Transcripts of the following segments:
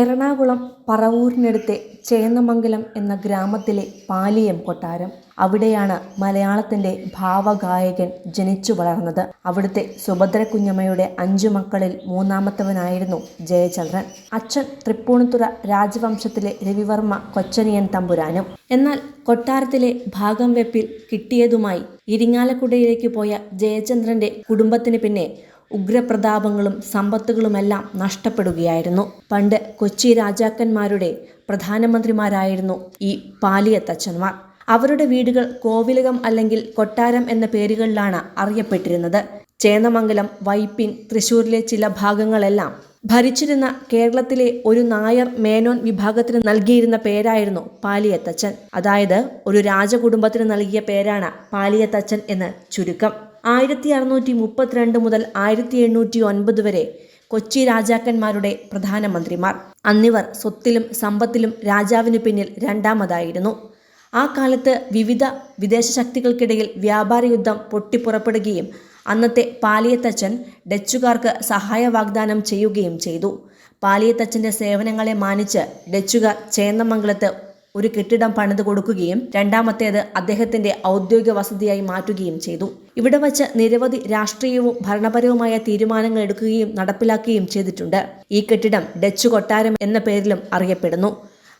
എറണാകുളം പറവൂരിനടുത്തെ ചേന്നമംഗലം എന്ന ഗ്രാമത്തിലെ പാലിയം കൊട്ടാരം. അവിടെയാണ് മലയാളത്തിന്റെ ഭാവഗായകൻ ജനിച്ചു വളർന്നത്. അവിടുത്തെ സുഭദ്ര കുഞ്ഞമ്മയുടെ അഞ്ചു മക്കളിൽ മൂന്നാമത്തവനായിരുന്നു ജയചന്ദ്രൻ. അച്ഛൻ തൃപ്പൂണിത്തുറ രാജവംശത്തിലെ രവിവർമ്മ കൊച്ചനിയൻ തമ്പുരാനും. എന്നാൽ കൊട്ടാരത്തിലെ ഭാഗം വെപ്പിൽ കിട്ടിയതുമായി ഇരിങ്ങാലക്കുടയിലേക്ക് പോയ ജയചന്ദ്രന്റെ കുടുംബത്തിന് പിന്നെ ഉഗ്രപ്രതാപങ്ങളും സമ്പത്തുകളുമെല്ലാം നഷ്ടപ്പെടുകയായിരുന്നു. പണ്ട് കൊച്ചി രാജാക്കന്മാരുടെ പ്രധാനമന്ത്രിമാരായിരുന്നു ഈ പാലിയത്തച്ഛന്മാർ. അവരുടെ വീടുകൾ കോവിലകം അല്ലെങ്കിൽ കൊട്ടാരം എന്ന പേരുകളിലാണ് അറിയപ്പെട്ടിരുന്നത്. ചേന്നമംഗലം വൈപ്പിൻ തൃശൂരിലെ ചില ഭാഗങ്ങളെല്ലാം ഭരിച്ചിരുന്ന കേരളത്തിലെ ഒരു നായർ മേനോൻ വിഭാഗത്തിന് നൽകിയിരുന്ന പേരായിരുന്നു പാലിയത്തച്ഛൻ. അതായത് ഒരു രാജകുടുംബത്തിന് നൽകിയ പേരാണ് പാലിയത്തച്ഛൻ എന്ന് ചുരുക്കം. ആയിരത്തി അറുന്നൂറ്റി മുപ്പത്തിരണ്ട് മുതൽ ആയിരത്തി എണ്ണൂറ്റി ഒൻപത് വരെ കൊച്ചി രാജാക്കന്മാരുടെ പ്രധാനമന്ത്രിമാർ. അന്നിവർ സ്വത്തിലും സമ്പത്തിലും രാജാവിന് പിന്നിൽ രണ്ടാമതായിരുന്നു. ആ കാലത്ത് വിവിധ വിദേശ ശക്തികൾക്കിടയിൽ വ്യാപാര യുദ്ധം പൊട്ടിപ്പുറപ്പെടുകയും അന്നത്തെ പാലിയത്തച്ഛൻ ഡച്ചുകാർക്ക് സഹായ വാഗ്ദാനം ചെയ്യുകയും ചെയ്തു. പാലിയത്തച്ഛന്റെ സേവനങ്ങളെ മാനിച്ച് ഡച്ചുകാർ ചേന്നമംഗലത്ത് ഒരു കെട്ടിടം പണിത് കൊടുക്കുകയും രണ്ടാമത്തേത് അദ്ദേഹത്തിന്റെ ഔദ്യോഗിക വസതിയായി മാറ്റുകയും ചെയ്തു. ഇവിടെ വച്ച് നിരവധി രാഷ്ട്രീയവും ഭരണപരവുമായ തീരുമാനങ്ങൾ എടുക്കുകയും നടപ്പിലാക്കുകയും ചെയ്തിട്ടുണ്ട്. ഈ കെട്ടിടം ഡച്ച് കൊട്ടാരം എന്ന പേരിലും അറിയപ്പെടുന്നു.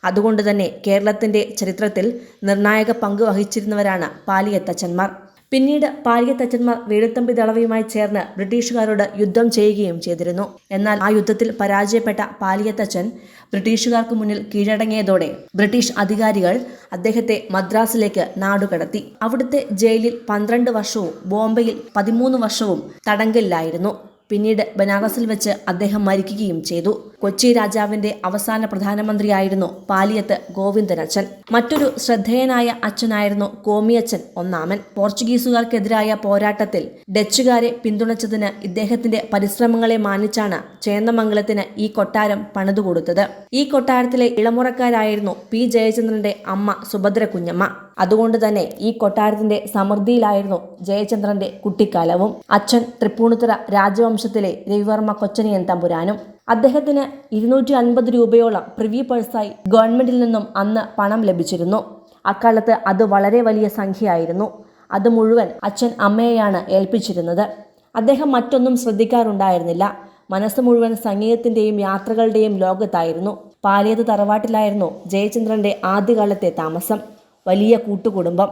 അതുകൊണ്ട് തന്നെ കേരളത്തിന്റെ ചരിത്രത്തിൽ നിർണായക പങ്ക് വഹിച്ചിരുന്നവരാണ് പാലിയത്തച്ഛന്മാർ. പിന്നീട് പാലിയത്തച്ഛന്മാർ വേലുത്തമ്പി ദളവയുമായി ചേർന്ന് ബ്രിട്ടീഷുകാരോട് യുദ്ധം ചെയ്യുകയും ചെയ്തിരുന്നു. എന്നാൽ ആ യുദ്ധത്തിൽ പരാജയപ്പെട്ട പാലിയത്തച്ഛൻ ബ്രിട്ടീഷുകാർക്ക് മുന്നിൽ കീഴടങ്ങിയതോടെ ബ്രിട്ടീഷ് അധികാരികൾ അദ്ദേഹത്തെ മദ്രാസിലേക്ക് നാടുകടത്തി. അവിടുത്തെ ജയിലിൽ പന്ത്രണ്ട് വർഷവും ബോംബെയിൽ പതിമൂന്ന് വർഷവും തടങ്കലിലായിരുന്നു. പിന്നീട് ബനാറസിൽ വെച്ച് അദ്ദേഹം മരിക്കുകയും ചെയ്തു. കൊച്ചി രാജാവിന്റെ അവസാന പ്രധാനമന്ത്രിയായിരുന്നു പാലിയത്ത് ഗോവിന്ദനച്ഛൻ. മറ്റൊരു ശ്രദ്ധേയനായ അച്ഛനായിരുന്നു കോമിയച്ഛൻ ഒന്നാമൻ. പോർച്ചുഗീസുകാർക്കെതിരായ പോരാട്ടത്തിൽ ഡച്ചുകാരെ പിന്തുണച്ചതിന് ഇദ്ദേഹത്തിന്റെ പരിശ്രമങ്ങളെ മാനിച്ചാണ് ചേന്നമംഗലത്തിന് ഈ കൊട്ടാരം പണിതുകൊടുത്തത്. ഈ കൊട്ടാരത്തിലെ ഇളമുറക്കാരായിരുന്നു പി ജയചന്ദ്രന്റെ അമ്മ സുഭദ്ര കുഞ്ഞമ്മ. അതുകൊണ്ട് തന്നെ ഈ കൊട്ടാരത്തിന്റെ സമൃദ്ധിയിലായിരുന്നു ജയചന്ദ്രന്റെ കുട്ടിക്കാലവും. അച്ഛൻ തൃപ്പൂണിത്തുറ രാജവംശത്തിലെ രവിവർമ്മ കൊച്ചനിയൻ തമ്പുരാനും. അദ്ദേഹത്തിന് ഇരുന്നൂറ്റി അൻപത് രൂപയോളം പ്രിവ്യൂ പേഴ്സായി ഗവൺമെന്റിൽ നിന്നും അന്ന് പണം ലഭിച്ചിരുന്നു. അക്കാലത്ത് അത് വളരെ വലിയ സംഖ്യയായിരുന്നു. അത് മുഴുവൻ അച്ഛൻ അമ്മയെയാണ് ഏൽപ്പിച്ചിരുന്നത്. അദ്ദേഹം മറ്റൊന്നും ശ്രദ്ധിക്കാറുണ്ടായിരുന്നില്ല. മനസ്സ് മുഴുവൻ സംഗീതത്തിന്റെയും യാത്രകളുടെയും ലോകത്തായിരുന്നു. പാലിയത് തറവാട്ടിലായിരുന്നു ജയചന്ദ്രന്റെ ആദ്യകാലത്തെ താമസം. വലിയ കൂട്ടുകുടുംബം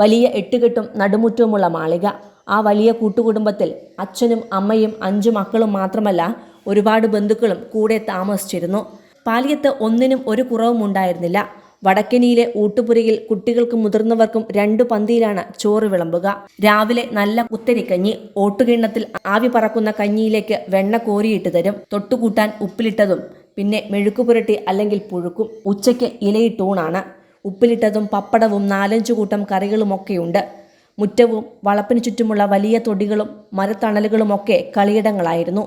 വലിയ എട്ടുകെട്ടും നടുമുറ്റവുമുള്ള മാളിക. ആ വലിയ കൂട്ടുകുടുംബത്തിൽ അച്ഛനും അമ്മയും അഞ്ചു മക്കളും മാത്രമല്ല ഒരുപാട് ബന്ധുക്കളും കൂടെ താമസിച്ചിരുന്നു. പാലിയത്ത് ഒന്നിനും ഒരു കുറവും ഉണ്ടായിരുന്നില്ല. വടക്കനിയിലെ ഊട്ടുപുരയിൽ കുട്ടികൾക്കും മുതിർന്നവർക്കും രണ്ടു പന്തിയിലാണ് ചോറ് വിളമ്പുക. രാവിലെ നല്ല കുത്തരിക്കഞ്ഞി ഓട്ടുകിണ്ണത്തിൽ ആവി പറക്കുന്ന കഞ്ഞിയിലേക്ക് വെണ്ണ കോരിയിട്ട് തരും. തൊട്ടുകൂട്ടാൻ ഉപ്പിലിട്ടതും പിന്നെ മെഴുക്കുപുരട്ടി അല്ലെങ്കിൽ പുഴുക്കും. ഉച്ചയ്ക്ക് ഇലയിട്ടൂണാണ്. ഉപ്പിലിട്ടതും പപ്പടവും നാലഞ്ചു കൂട്ടം കറികളുമൊക്കെയുണ്ട്. മുറ്റവും വളപ്പിന് ചുറ്റുമുള്ള വലിയ തൊടികളും മരത്തണലുകളുമൊക്കെ കളിയിടങ്ങളായിരുന്നു.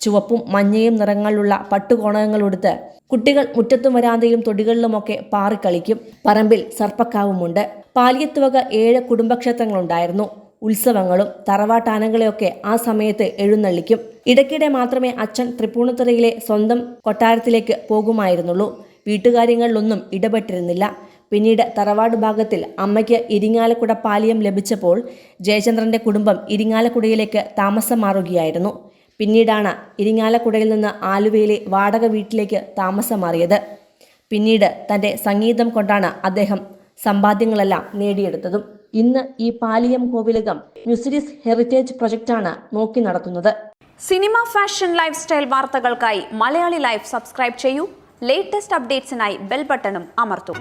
ചുവപ്പും മഞ്ഞയും നിറങ്ങളുള്ള പട്ടുകോണകങ്ങളെടുത്ത് കുട്ടികൾ മുറ്റത്തും വരാന്തയിലും തൊടികളിലുമൊക്കെ പാറിക്കളിക്കും. പറമ്പിൽ സർപ്പക്കാവുമുണ്ട്. പാലിയത്തുവക ഏഴ് കുടുംബക്ഷേത്രങ്ങളുണ്ടായിരുന്നു. ഉത്സവങ്ങളും തറവാട്ടാനകളെയൊക്കെ ആ സമയത്ത് എഴുന്നള്ളിക്കും. ഇടയ്ക്കിടെ മാത്രമേ അച്ഛൻ തൃപ്പൂണിത്തുറയിലെ സ്വന്തം കൊട്ടാരത്തിലേക്ക് പോകുമായിരുന്നുള്ളൂ. വീട്ടുകാര്യങ്ങളിലൊന്നും ഇടപെട്ടിരുന്നില്ല. പിന്നീട് തറവാട് ഭാഗത്തിൽ അമ്മയ്ക്ക് ഇരിങ്ങാലക്കുട പാലിയം ലഭിച്ചപ്പോൾ ജയചന്ദ്രന്റെ കുടുംബം ഇരിങ്ങാലക്കുടയിലേക്ക് താമസം മാറുകയായിരുന്നു പിന്നീടാണ് ഇരിങ്ങാലക്കുടയിൽ നിന്ന് ആലുവയിലെ വാടക വീട്ടിലേക്ക് താമസം മാറിയത് പിന്നീട് തന്റെ സംഗീതം കൊണ്ടാണ് അദ്ദേഹം സമ്പാദ്യങ്ങളെല്ലാം നേടിയെടുത്തതും. ഇന്ന് ഈ പാലിയം കോവിലകം മ്യൂസിരിസ് ഹെറിറ്റേജ് പ്രൊജക്റ്റാണ് നോക്കി നടത്തുന്നത്. സിനിമ ഫാഷൻ ലൈഫ് സ്റ്റൈൽ വാർത്തകൾക്കായി മലയാളി ലൈഫ് സബ്സ്ക്രൈബ് ചെയ്യൂ. ലേറ്റസ്റ്റ് അപ്ഡേറ്റ്സിനായി ബെൽ ബട്ടണും അമർത്തും.